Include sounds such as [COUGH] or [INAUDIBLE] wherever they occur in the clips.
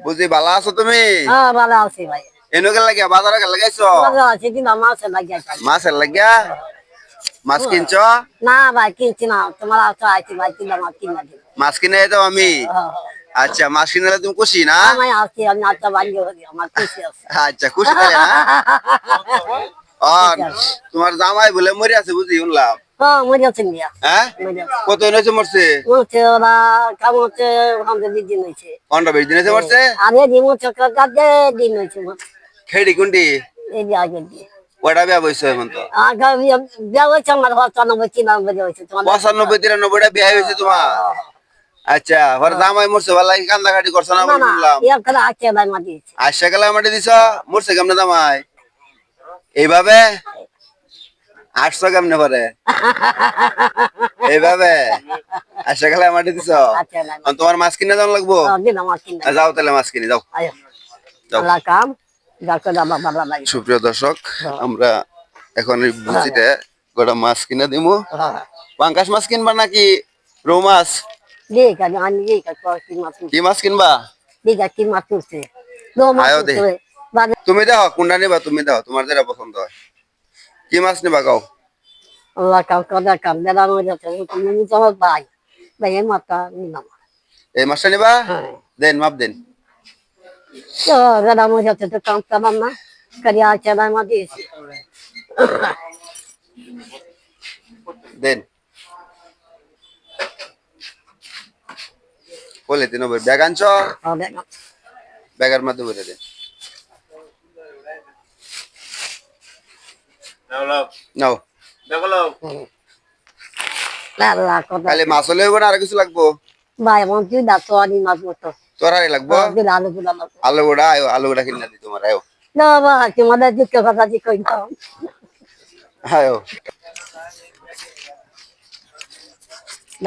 বুঝি ভালো আছো তুমি? হ্যাঁ ভালো আছি ভাই। এনো লাগিয়া বাজারে গেল লাগাইছো ভালো আছি কিন্তু লাগিয়ে মাছের লাগিয়া? মাছ কিনছ? না ভাই কিনছি না। তোমার আছে আইছি ভাই কিনলে আমার কিনে দিবে মাছ কিনে যাও আমি? আচ্ছা মাছ কিনলে তুমি খুশি না? আমি আছি আমি আচ্ছা বানিয়ে আমার খুশি আছে। আচ্ছা খুশি তাহলে না আর [LAUGHS] তোমার জামাই বলে মরে আছে বুঝি শুনলাম। হ্যাঁ? হ্যাঁ কত মরছে? পনেরো বিশ দিন মরছে? দিন খেড়ি কয়টা বিয়া বইছো এখন তো? বিয়া হয়েছে পঁচানব্বই তোমার। পঁচানব্বই তিরানব্বইটা বিয়া হয়েছে তোমার? আচ্ছা জামাই মরছে কান্দাকাটি করছ না আশা মাটি দিছ মরছে কেমনে জামাই? এইভাবে? আটশো কেমনে পরে এইভাবে? আশা গেলে মাটি দিছ? আচ্ছা তোমার মাছ কিনে যাওয়া লাগবো? যাও। তাহলে মাছ কিনে যাও। সুপ্রিয় দর্শক আমরা এখন এই বুচিতে গোটা মাছ কিনে দিমু। পাঙ্কাশ মাছ কিনবা নাকি রৌ মাছ? কি মাছ কিনবা? তুমি দেখো কোনটা নিবা তুমি দেখো তোমার যেটা পছন্দ হয়। কি মাছ নিবা গাও আল্লাহ কাম কথা কাম দেলা মরে যাচ্ছে তুমি নিতে আমার ভাই ভাই এই মাথা নিলাম এই মাছটা নিবা? হ্যাঁ। দেন মাপ দেন। তো দেলা মরে যাচ্ছে তো কাম চালাম না করি আছে না মা দিয়েছি। দেন। বলে দিন ব্যাগ আনছ? ব্যাগের মধ্যে বলে দেন। নাও আল্লাহ কথা খালি মাছ হলে হইবো না আর কিছু লাগবো ভাই এমন কি না তো আনি মাছ মতো তোরাই লাগবো দিন আলু গুলা লাগবে আলু গোড়া আয়ো আলু গোড়া কিনে দি তোমার আয়ো না ভাই তোমাদের দিকে কথা দি কইতাম আয়ো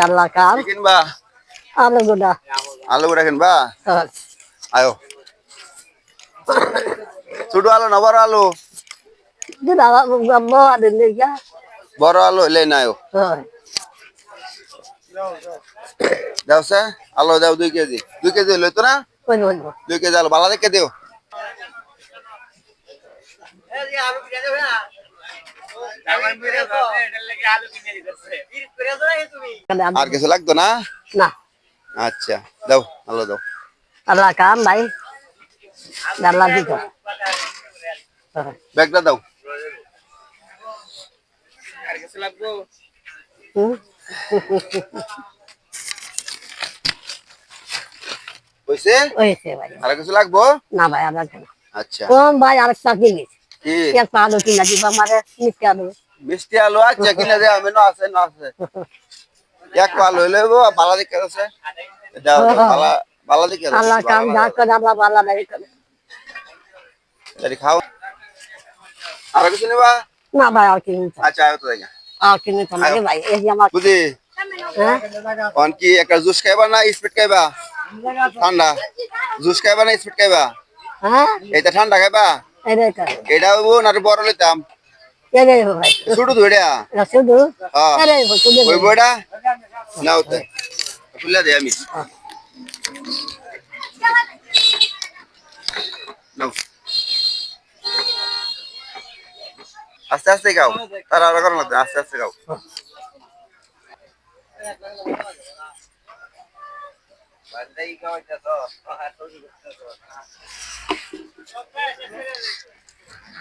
আল্লাহ কাম কি কিনবা আলু গুলা আলু গোড়া কিনবা হ্যাঁ আয়ো ছোট আলু না বড় আলু দিন আবার দিন দিয়া বড় আলু হইলে না আয়ো হ্যাঁ দাও সে আলু দাও দুই কেজি দুই কেজি হইলে তো না দুই কেজি আলু বালা দেখে দিও আর কিছু লাগতো না না আচ্ছা দাও আলু দাও আল্লাহ কাম ভাই আল্লাহ ব্যাগটা দাও হুম হইছে? হয়েছে ভাই। আর কিছু লাগবো? না ভাই আমার কেন আচ্ছা। কোন ভাই আরেকটা কিনিস কি? এক পা কিনা দিবা আমার মিষ্টি আলু। মিষ্টি আলু আচ্ছা কিনে দে আমি না আছে না আছে। এক পাল হইলে বালা দেখে আছে। দাও বালা বালা দেখে আছে আল্লাহ কাম যা করে আল্লাহ ভালো লাগে করে। খাও। আর কিছু নেবা? না ভাই আর কিনি আচ্ছা আয়ো তো দেখে আর কিনি তো লাগে ভাই এই যে আমার বুঝি হ্যাঁ অন কি একটা জুস খাইবা না স্পিড খাইবা ঠান্ডা জুস খাইবা না স্পিড খাইবা হ্যাঁ এটা ঠান্ডা খাইবা এই রে করে এটা হইব না একটু বড় লইতাম এই রে ভাই ছোট তো এটা এটা শুধু হ্যাঁ এই রে শুধু ওই বইটা নাও তো খুলে দে আমি নাও আস্তে আস্তে গাও। তারা আর করো না আস্তে আস্তে গাও।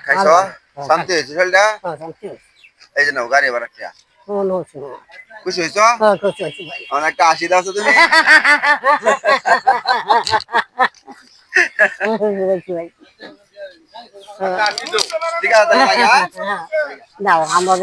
খাইছ? শান্তি হয়েছে শরীরটা? হ্যাঁ এই যে নাও গাড়ি এবার একটা খুশি হয়েছ? হ্যাঁ আশি দাও তুমি? [LAUGHS] ভাই। দাও আমার